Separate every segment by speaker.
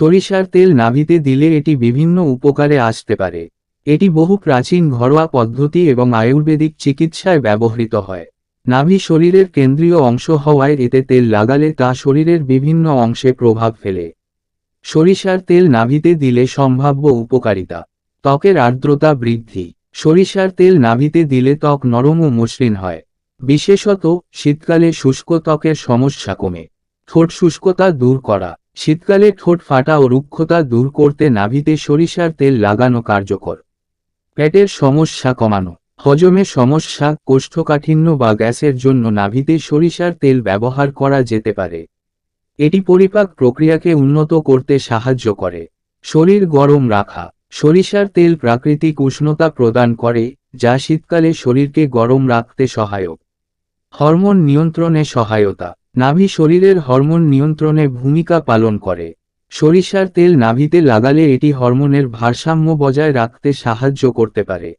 Speaker 1: সরিষার তেল নাভিতে দিলে এটি বিভিন্ন উপকারে আসতে পারে। এটি বহু প্রাচীন ঘরোয়া পদ্ধতি এবং আয়ুর্বেদিক চিকিৎসায় ব্যবহৃত হয়। নাভি শরীরের কেন্দ্রীয় অংশ হওয়ায় এতে তেল লাগালে তা শরীরের বিভিন্ন অংশে প্রভাব ফেলে। সরিষার তেল নাভিতে দিলে সম্ভাব্য উপকারিতা। ত্বকের আর্দ্রতা বৃদ্ধি। সরিষার তেল নাভিতে দিলে ত্বক নরম ও মসৃণ হয়। বিশেষত শীতকালে শুষ্ক ত্বকের সমস্যা কমে। ঠোঁট শুষ্কতা দূর করা। শীতকালে ঠোঁট ফাটা ও রুক্ষতা দূর করতে নাভিতে সরিষার তেল লাগানো কার্যকর। পেটের সমস্যা কমানো। হজমে সমস্যা, কোষ্ঠকাঠিন্য বা গ্যাসের জন্য নাভিতে সরিষার তেল ব্যবহার করা যেতে পারে। এটি পরিপাক প্রক্রিয়াকে উন্নত করতে সাহায্য করে। শরীর গরম রাখা। সরিষার তেল প্রাকৃতিক উষ্ণতা প্রদান করে, যা শীতকালে শরীরকে গরম রাখতে সহায়ক। হরমোন নিয়ন্ত্রণে সহায়তা। নাভি শরীরের হরমোন নিয়ন্ত্রণে ভূমিকা পালন করে। সরিষার তেল নাভিতে লাগালে এটি হরমোনের ভারসাম্য বজায় রাখতে সাহায্য করতে পারে।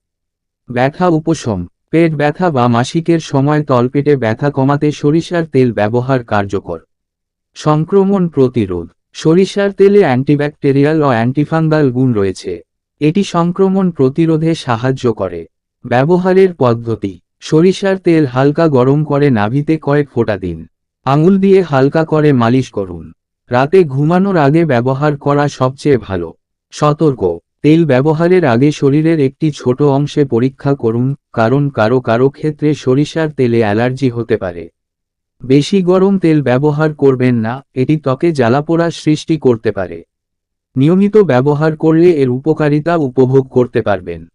Speaker 1: ব্যথা উপশম। পেট ব্যথা বা মাসিকের সময় তলপেটে ব্যথা কমাতে সরিষার তেল ব্যবহার কার্যকর। সংক্রমণ প্রতিরোধ। সরিষার তেলে অ্যান্টিব্যাকটেরিয়াল ও অ্যান্টিফাঙ্গাল গুণ রয়েছে। এটি সংক্রমণ প্রতিরোধে সাহায্য করে। ব্যবহারের পদ্ধতি। সরিষার তেল হালকা গরম করে নাভিতে কয়েক ফোঁটা দিন। আঙুল দিয়ে হালকা করে মালিশ করুন। রাতে ঘুমানোর আগে ব্যবহার করা সবচেয়ে ভালো। সতর্ক। তেল ব্যবহারের আগে শরীরের একটি ছোট অংশে পরীক্ষা করুন, কারণ কারও কারও ক্ষেত্রে সরিষার তেলে অ্যালার্জি হতে পারে। বেশি গরম তেল ব্যবহার করবেন না, এটি ত্বকে জ্বালাপোড়া সৃষ্টি করতে পারে। নিয়মিত ব্যবহার করলে এর উপকারিতা উপভোগ করতে পারবেন।